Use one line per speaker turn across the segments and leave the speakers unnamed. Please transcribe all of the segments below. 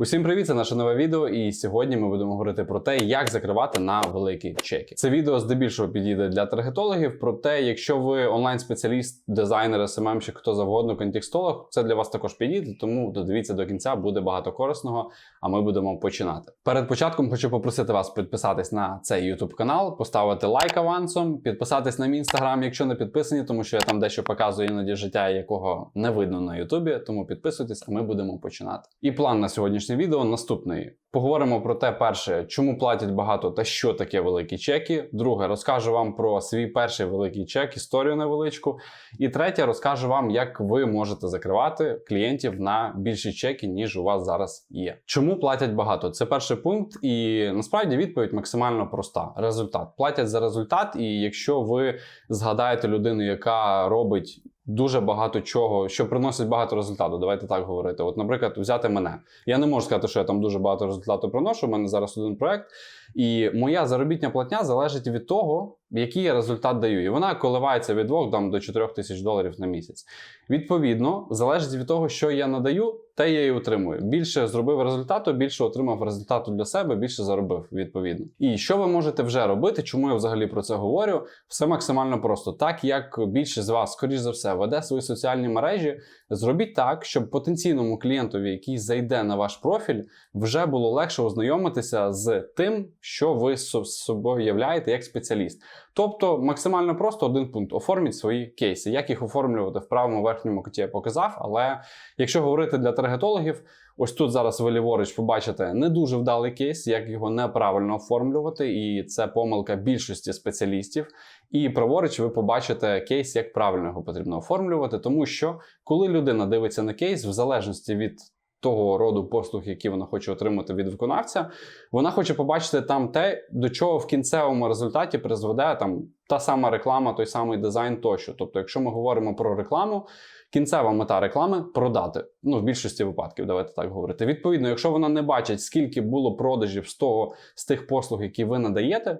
Усім привіт, це наше нове відео. І сьогодні ми будемо говорити про те, як закривати на великі чеки. Це відео здебільшого підійде для таргетологів. Про те, якщо ви онлайн-спеціаліст, дизайнер, СММщик, хто завгодно, контекстолог, це для вас також підійде. Тому додивіться до кінця, буде багато корисного. А ми будемо починати. Перед початком хочу попросити вас підписатись на цей YouTube канал, поставити лайк авансом, підписатись на мій інстаграм, якщо не підписані, тому що я там дещо показую іноді життя, якого не видно на Ютубі. Тому підписуйтесь, а ми будемо починати. І план на сьогоднішнє відео наступний. Поговоримо про те, перше, чому платять багато та що таке великі чеки. Друге, розкажу вам про свій перший великий чек, історію невеличку. І третє, розкажу вам, як ви можете закривати клієнтів на більші чеки, ніж у вас зараз є. Чому платять багато? Це перший пункт, і насправді відповідь максимально проста: результат. Платять за результат, і якщо ви згадаєте людину, яка робить. Дуже багато чого, що приносить багато результату. Давайте так говорити. От, наприклад, взяти мене. Я не можу сказати, що я там дуже багато результату приношу. У мене зараз один проект, і моя заробітня платня залежить від того, який я результат даю. І вона коливається від 2 там, до 4 тисяч доларів на місяць. Відповідно, залежить від того, що я надаю, те я і отримую. Більше зробив результату, більше отримав результату для себе, більше заробив відповідно. І що ви можете вже робити? Чому я взагалі про це говорю? Все максимально просто. Так як більшість з вас, скоріш за все, веде свої соціальні мережі, зробіть так, щоб потенційному клієнтові, який зайде на ваш профіль, вже було легше ознайомитися з тим, що ви з собою являєте як спеціаліст. Тобто максимально просто один пункт: оформіть свої кейси. Як їх оформлювати в правому верхньому куті я показав. Але якщо говорити для таргетологів, ось тут зараз ви ліворуч побачите не дуже вдалий кейс, як його неправильно оформлювати, і це помилка більшості спеціалістів. І праворуч ви побачите кейс, як правильно його потрібно оформлювати, тому що коли людина дивиться на кейс, в залежності від того роду послуг, які вона хоче отримати від виконавця, вона хоче побачити там те, до чого в кінцевому результаті призведе там та сама реклама, той самий дизайн тощо. Тобто, якщо ми говоримо про рекламу, кінцева мета реклами продати. Ну, в більшості випадків, давайте так говорити. Відповідно, якщо вона не бачить, скільки було продажів з того з тих послуг, які ви надаєте.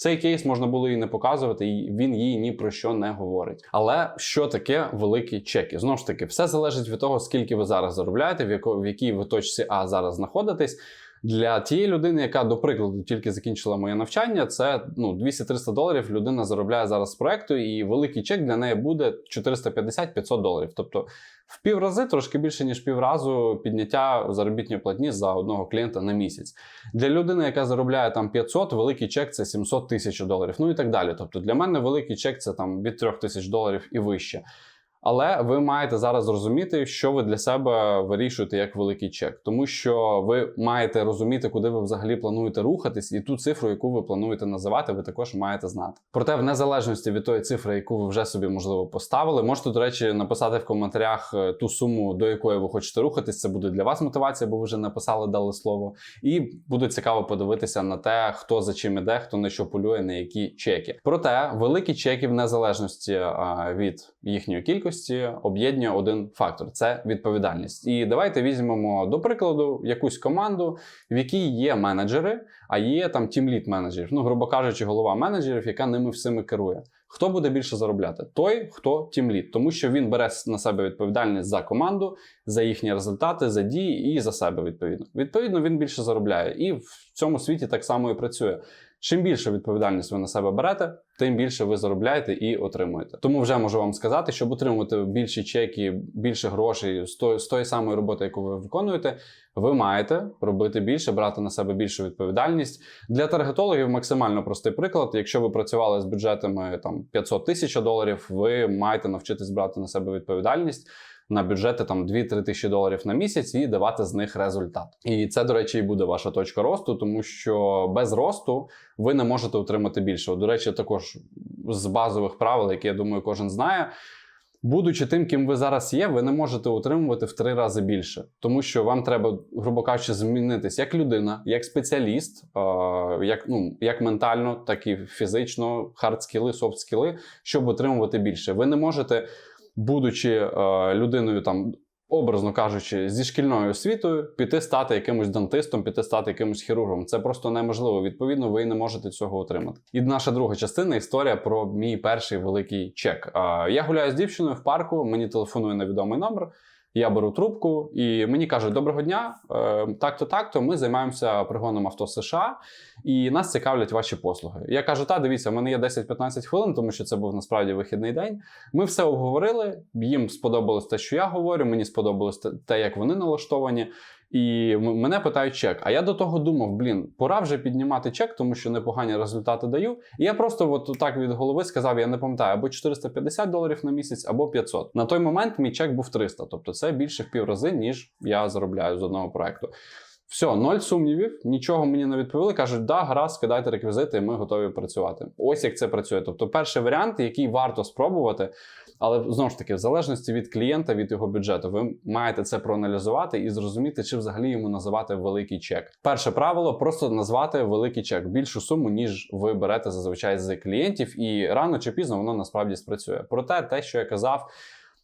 Цей кейс можна було і не показувати, і він їй ні про що не говорить. Але що таке великі чеки? Знову ж таки, все залежить від того, скільки ви зараз заробляєте, в, якій ви точці А зараз знаходитесь. Для тієї людини, яка, до прикладу, тільки закінчила моє навчання, це ну 200-300 доларів. Людина заробляє зараз з проекту, і великий чек для неї буде 450-500 доларів. Тобто в піврази, трошки більше ніж півразу, підняття заробітної платні за одного клієнта на місяць. Для людини, яка заробляє там 500, великий чек це 700 тисяч доларів. Ну і так далі. Тобто для мене великий чек це там від 3 тисяч доларів і вище. Але ви маєте зараз зрозуміти, що ви для себе вирішуєте як великий чек, тому що ви маєте розуміти, куди ви взагалі плануєте рухатись, і ту цифру, яку ви плануєте називати, ви також маєте знати. Проте, в незалежності від тої цифри, яку ви вже собі можливо поставили, можете, до речі, написати в коментарях е, ту суму, до якої ви хочете рухатись. Це буде для вас мотивація, бо ви вже написали, дали слово. І буде цікаво подивитися на те, хто за чим іде, хто на що полює, на які чеки. Проте великі чеки в незалежності від їхньої кількості об'єднує один фактор це відповідальність. І давайте візьмемо до прикладу якусь команду, в якій є менеджери, а є там тімліт менеджерів, ну, грубо кажучи, голова менеджерів, яка ними всіми керує. Хто буде більше заробляти? Той, хто тімліт, тому що він бере на себе відповідальність за команду, за їхні результати, за дії і за себе відповідно. Відповідно, він більше заробляє. І в цьому світі так само і працює. Чим більше відповідальність ви на себе берете, тим більше ви заробляєте і отримуєте. Тому вже можу вам сказати, щоб отримувати більші чеки, більше грошей з тої, з тої самої роботи, яку ви виконуєте, ви маєте робити більше, брати на себе більшу відповідальність. Для таргетологів максимально простий приклад. Якщо ви працювали з бюджетами там 500 тисяч доларів, ви маєте навчитись брати на себе відповідальність на бюджети там 2-3 тисячі доларів на місяць і давати з них результат. І це, до речі, і буде ваша точка росту, тому що без росту ви не можете отримати більше. До речі, також з базових правил, які я думаю, кожен знає. Будучи тим, ким ви зараз є, ви не можете утримувати в три рази більше, тому що вам треба, грубо кажучи, змінитись як людина, як спеціаліст, як ну як ментально, так і фізично, хард-скіли, софт-скіли, щоб отримувати більше. Ви не можете будучи е, людиною там. Образно кажучи, зі шкільною освітою піти стати якимось дантистом, піти стати якимось хірургом. Це просто неможливо. Відповідно, ви не можете цього отримати. І наша друга частина історія про мій перший великий чек. Я гуляю з дівчиною в парку, мені телефонує невідомий номер. Я беру трубку, і мені кажуть: доброго дня, е, так-то, так-то. Ми займаємося пригоном авто США, і нас цікавлять ваші послуги. Я кажу: та дивіться, в мене є 10-15 хвилин, тому що це був насправді вихідний день. Ми все обговорили. Їм сподобалось те, що я говорю. Мені сподобалось те- те, як вони налаштовані. І мене питають чек. А я до того думав: блін, пора вже піднімати чек, тому що непогані результати даю. І я просто от так від голови сказав: я не пам'ятаю, або 450 доларів на місяць, або 500. На той момент мій чек був 300, тобто це більше в піврази, ніж я заробляю з одного проекту. Все, ноль сумнівів, нічого мені не відповіли. кажуть, да, гаразд, скидайте реквізити, ми готові працювати. Ось як це працює. Тобто, перший варіант, який варто спробувати, але знову ж таки, в залежності від клієнта, від його бюджету, ви маєте це проаналізувати і зрозуміти, чи взагалі йому називати великий чек. Перше правило просто назвати великий чек більшу суму, ніж ви берете зазвичай з клієнтів, і рано чи пізно воно насправді спрацює. Проте, те, що я казав.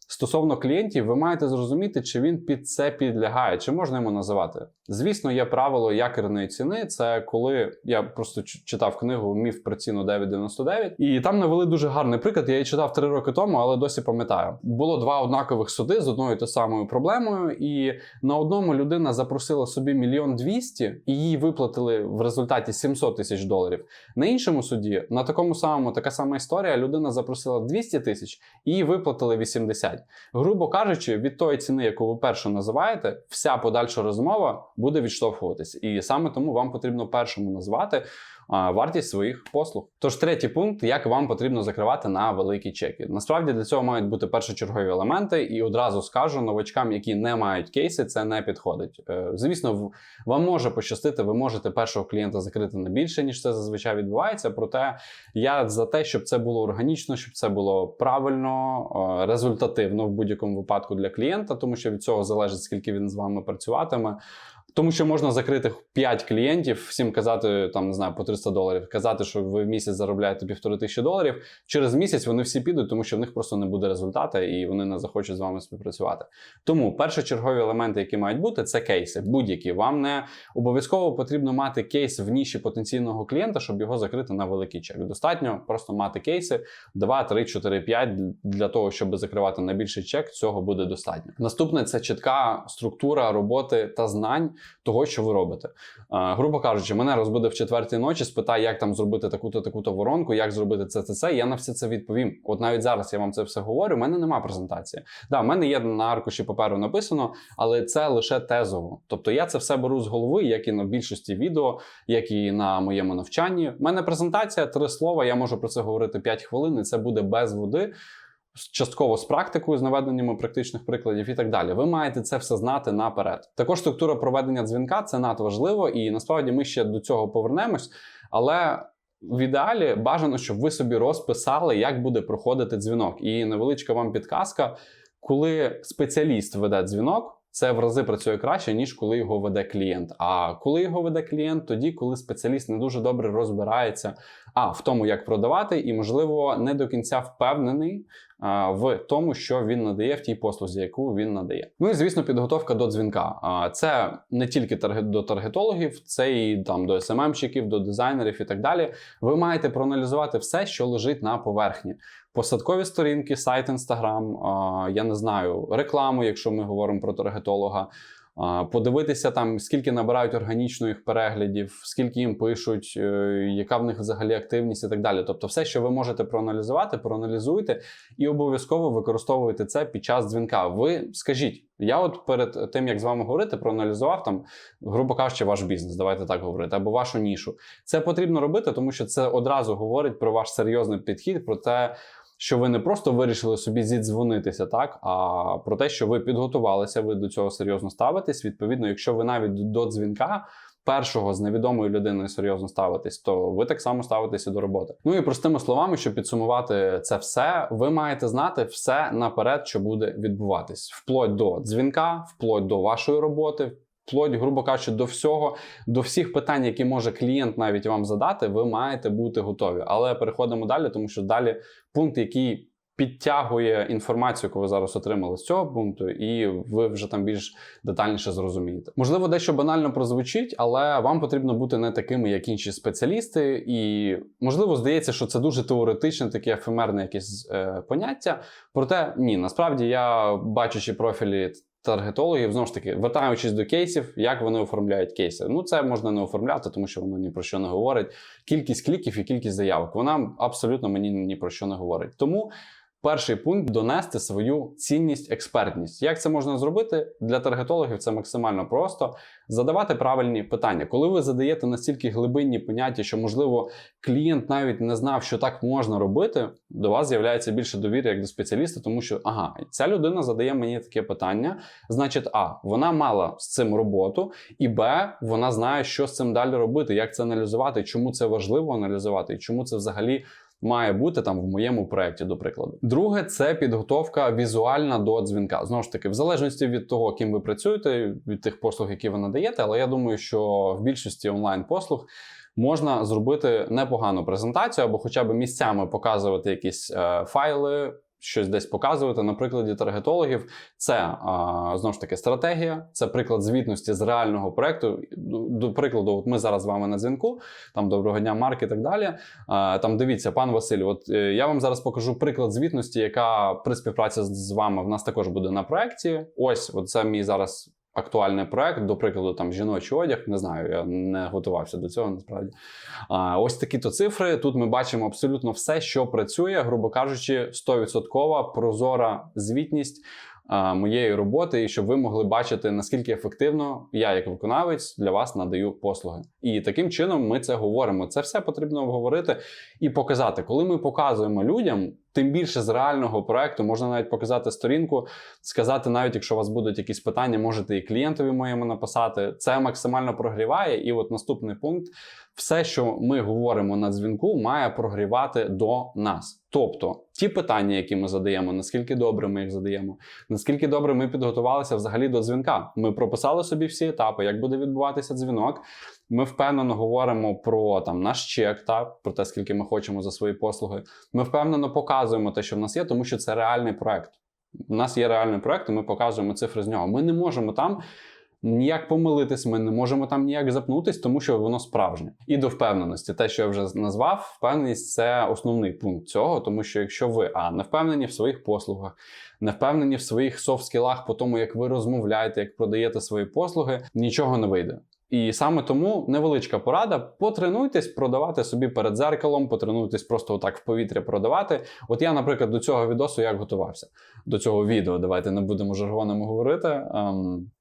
Стосовно клієнтів, ви маєте зрозуміти, чи він під це підлягає, чи можна йому називати. Звісно, є правило якорної ціни. Це коли я просто читав книгу Міф про ціну 9,99, і там навели дуже гарний приклад. Я її читав три роки тому, але досі пам'ятаю. Було два однакових суди з одною та самою проблемою, і на одному людина запросила собі мільйон двісті, і їй виплатили в результаті 700 тисяч доларів. На іншому суді на такому самому така сама історія. Людина запросила 200 тисяч і їй виплатили 80. Грубо кажучи, від тої ціни, яку ви першу називаєте, вся подальша розмова буде відштовхуватись. І саме тому вам потрібно першому назвати вартість своїх послуг. Тож третій пункт, як вам потрібно закривати на великі чеки. Насправді для цього мають бути першочергові елементи, і одразу скажу новачкам, які не мають кейси, це не підходить. Е, Звісно, вам може пощастити, ви можете першого клієнта закрити на більше, ніж це зазвичай відбувається. Проте я за те, щоб це було органічно, щоб це було правильно, е, результативно в будь-якому випадку для клієнта, тому що від цього залежить, скільки він з вами працюватиме. Тому що можна закрити 5 клієнтів, всім казати там не знаю по 300 доларів, казати, що ви в місяць заробляєте півтори тисячі доларів. Через місяць вони всі підуть, тому що в них просто не буде результату, і вони не захочуть з вами співпрацювати. Тому першочергові елементи, які мають бути, це кейси. Будь-які. Вам не обов'язково потрібно мати кейс в ніші потенційного клієнта, щоб його закрити на великий чек. Достатньо просто мати кейси 2, 3, 4, 5 для того, щоб закривати на більший чек. Цього буде достатньо. Наступне це чітка структура роботи та знань того, що ви робите. Е, грубо кажучи, мене розбуде в четвертій ночі, спитає, як там зробити таку-то таку-то воронку, як зробити це, це, це. Я на все це відповім. От навіть зараз я вам це все говорю. У мене нема презентації. Да, в мене є на аркуші паперу написано, але це лише тезово. Тобто я це все беру з голови, як і на більшості відео, як і на моєму навчанні. У мене презентація, три слова. Я можу про це говорити 5 хвилин, і це буде без води. Частково з практикою, з наведеннями практичних прикладів і так далі. Ви маєте це все знати наперед. Також структура проведення дзвінка це надважливо, і насправді ми ще до цього повернемось. Але в ідеалі бажано, щоб ви собі розписали, як буде проходити дзвінок. І невеличка вам підказка, коли спеціаліст веде дзвінок. Це в рази працює краще, ніж коли його веде клієнт. А коли його веде клієнт, тоді, коли спеціаліст не дуже добре розбирається а в тому, як продавати, і, можливо, не до кінця впевнений в тому, що він надає в тій послузі, яку він надає. Ну і звісно, підготовка до дзвінка. Це не тільки до таргетологів, це і там до СММщиків, до дизайнерів і так далі. Ви маєте проаналізувати все, що лежить на поверхні. Посадкові сторінки, сайт Instagram, я не знаю, рекламу, якщо ми говоримо про таргетолога. Подивитися там, скільки набирають органічно їх переглядів, скільки їм пишуть, е, яка в них взагалі активність і так далі. Тобто, все, що ви можете проаналізувати, проаналізуйте і обов'язково використовуйте це під час дзвінка. Ви скажіть, я от перед тим як з вами говорити, проаналізував там, грубо кажучи, ваш бізнес, давайте так говорити, або вашу нішу. Це потрібно робити, тому що це одразу говорить про ваш серйозний підхід, про те. Що ви не просто вирішили собі зідзвонитися, так а про те, що ви підготувалися, ви до цього серйозно ставитесь. Відповідно, якщо ви навіть до дзвінка першого з невідомою людиною серйозно ставитесь, то ви так само ставитеся до роботи. Ну і простими словами, щоб підсумувати це все, ви маєте знати все наперед, що буде відбуватись, вплоть до дзвінка, вплоть до вашої роботи. Вплоть, грубо кажучи, до всього, до всіх питань, які може клієнт навіть вам задати, ви маєте бути готові. Але переходимо далі, тому що далі пункт, який підтягує інформацію, яку ви зараз отримали з цього пункту, і ви вже там більш детальніше зрозумієте. Можливо, дещо банально прозвучить, але вам потрібно бути не такими, як інші спеціалісти, і можливо здається, що це дуже теоретичне, таке ефемерне якесь е, поняття. Проте ні, насправді я бачучи профілі таргетологів, знову ж таки, вертаючись до кейсів, як вони оформляють кейси. Ну, це можна не оформляти, тому що воно ні про що не говорить. Кількість кліків і кількість заявок. Вона абсолютно мені ні про що не говорить. Тому. Перший пункт донести свою цінність, експертність. Як це можна зробити для таргетологів? Це максимально просто задавати правильні питання. Коли ви задаєте настільки глибинні поняття, що можливо клієнт навіть не знав, що так можна робити, до вас з'являється більше довіри як до спеціаліста, тому що ага, ця людина задає мені таке питання. Значить, а вона мала з цим роботу, і Б, вона знає, що з цим далі робити, як це аналізувати, чому це важливо аналізувати, і чому це взагалі має бути там в моєму проєкті, до прикладу. Друге, це підготовка візуальна до дзвінка. Знову ж таки, в залежності від того, ким ви працюєте, від тих послуг, які ви надаєте, але я думаю, що в більшості онлайн-послуг. Можна зробити непогану презентацію або хоча б місцями показувати якісь е, файли, щось десь показувати. На прикладі таргетологів це знову ж таки стратегія, це приклад звітності з реального проекту. До прикладу, от ми зараз з вами на дзвінку, там доброго дня, Марк і так далі. Там дивіться, пан Василь, от е, я вам зараз покажу приклад звітності, яка при співпраці з вами в нас також буде на проекті. Ось, от це мій зараз. Актуальний проект, до прикладу, там жіночий одяг, не знаю, я не готувався до цього насправді. А, Ось такі то цифри. Тут ми бачимо абсолютно все, що працює, грубо кажучи, 100% прозора звітність моєї роботи, і щоб ви могли бачити, наскільки ефективно я, як виконавець, для вас надаю послуги. І таким чином ми це говоримо. Це все потрібно обговорити і показати. Коли ми показуємо людям. Тим більше з реального проекту можна навіть показати сторінку, сказати, навіть якщо у вас будуть якісь питання, можете і клієнтові моєму написати. Це максимально прогріває. І от наступний пункт: все, що ми говоримо на дзвінку, має прогрівати до нас. Тобто ті питання, які ми задаємо, наскільки добре ми їх задаємо, наскільки добре ми підготувалися взагалі до дзвінка. Ми прописали собі всі етапи, як буде відбуватися дзвінок. Ми впевнено говоримо про там наш чек, та про те, скільки ми хочемо за свої послуги. Ми впевнено показуємо те, що в нас є, тому що це реальний проект. У нас є реальний проект, і ми показуємо цифри з нього. Ми не можемо там. Ніяк помилитись, ми не можемо там ніяк запнутись, тому що воно справжнє. І до впевненості, те, що я вже назвав, впевненість це основний пункт цього, тому що якщо ви а не впевнені в своїх послугах, не впевнені в своїх софт-скілах по тому, як ви розмовляєте, як продаєте свої послуги, нічого не вийде. І саме тому невеличка порада: потренуйтесь продавати собі перед зеркалом, потренуйтесь просто отак в повітря продавати. От я, наприклад, до цього відосу як готувався до цього відео. Давайте не будемо жаргоном говорити. Ем,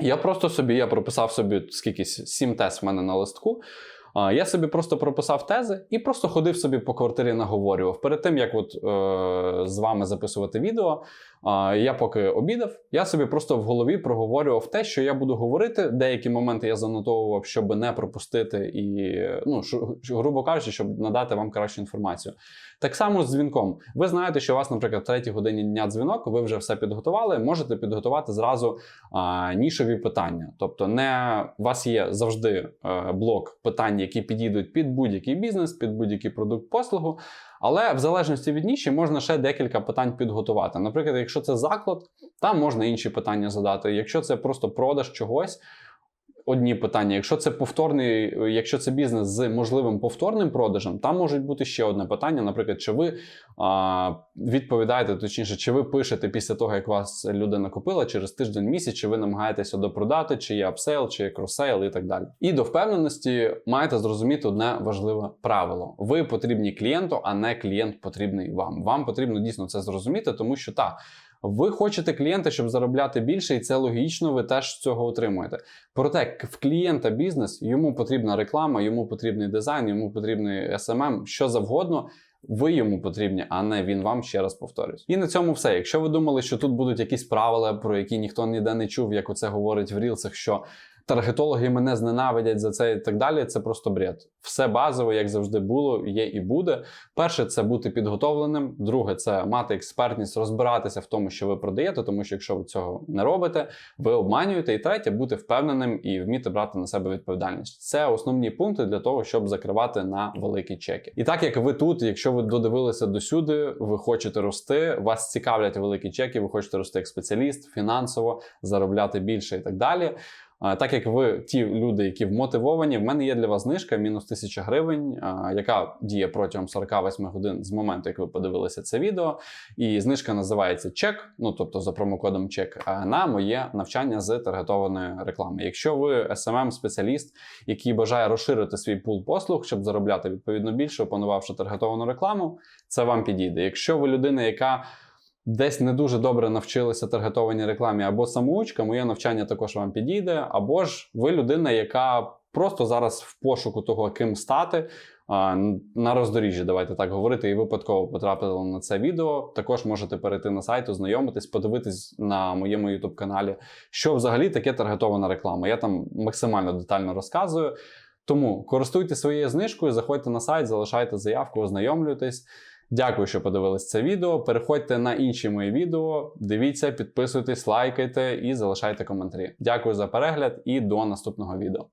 я просто собі я прописав собі скільки сім тез в мене на листку. Я собі просто прописав тези і просто ходив собі по квартирі, наговорював. Перед тим як от е, з вами записувати відео, я поки обідав, я собі просто в голові проговорював те, що я буду говорити. Деякі моменти я занотовував, щоб не пропустити, і ну грубо кажучи, щоб надати вам кращу інформацію. Так само з дзвінком. Ви знаєте, що у вас, наприклад, в третій годині дня дзвінок, ви вже все підготували. Можете підготувати зразу а, нішові питання. Тобто, не у вас є завжди а, блок питань, які підійдуть під будь-який бізнес, під будь-який продукт послугу. Але в залежності від ніші можна ще декілька питань підготувати. Наприклад, якщо це заклад, там можна інші питання задати. Якщо це просто продаж чогось одні питання. Якщо це повторний, якщо це бізнес з можливим повторним продажем, там можуть бути ще одне питання. Наприклад, чи ви а, відповідаєте, точніше, чи ви пишете після того, як вас людина купила через тиждень місяць, чи ви намагаєтеся допродати, чи є апсейл, чи є кросейл і так далі. І до впевненості маєте зрозуміти одне важливе правило: ви потрібні клієнту, а не клієнт потрібний вам. Вам потрібно дійсно це зрозуміти, тому що так. Ви хочете клієнта, щоб заробляти більше, і це логічно, ви теж цього отримуєте. Проте в клієнта бізнес йому потрібна реклама, йому потрібний дизайн, йому потрібний SMM, що завгодно. Ви йому потрібні, а не він вам ще раз повторюсь. І на цьому все. Якщо ви думали, що тут будуть якісь правила, про які ніхто ніде не чув, як оце говорить в рілсах, що таргетологи мене зненавидять за це і так далі. Це просто бред. Все базове, як завжди було, є і буде. Перше, це бути підготовленим. Друге, це мати експертність, розбиратися в тому, що ви продаєте, тому що якщо ви цього не робите, ви обманюєте. І третє, бути впевненим і вміти брати на себе відповідальність. Це основні пункти для того, щоб закривати на великі чеки. І так як ви тут, якщо ви додивилися до сюди, ви хочете рости, вас цікавлять великі чеки, ви хочете рости як спеціаліст, фінансово заробляти більше і так далі. Так як ви ті люди, які вмотивовані, в мене є для вас знижка мінус 1000 гривень, яка діє протягом 48 годин з моменту, як ви подивилися це відео. І знижка називається чек, ну тобто за промокодом чек, на моє навчання з таргетованої реклами. Якщо ви smm спеціаліст який бажає розширити свій пул послуг, щоб заробляти відповідно більше, опанувавши таргетовану рекламу, це вам підійде. Якщо ви людина, яка десь не дуже добре навчилася таргетованій рекламі, або самоучка, моє навчання також вам підійде, або ж ви людина, яка просто зараз в пошуку того, ким стати. На роздоріжжі, давайте так говорити, і випадково потрапили на це відео. Також можете перейти на сайт, ознайомитись, подивитись на моєму youtube каналі, що взагалі таке таргетована реклама. Я там максимально детально розказую. Тому користуйтесь своєю знижкою, заходьте на сайт, залишайте заявку, ознайомлюйтесь. Дякую, що подивились це відео. Переходьте на інші мої відео, дивіться, підписуйтесь, лайкайте і залишайте коментарі. Дякую за перегляд і до наступного відео.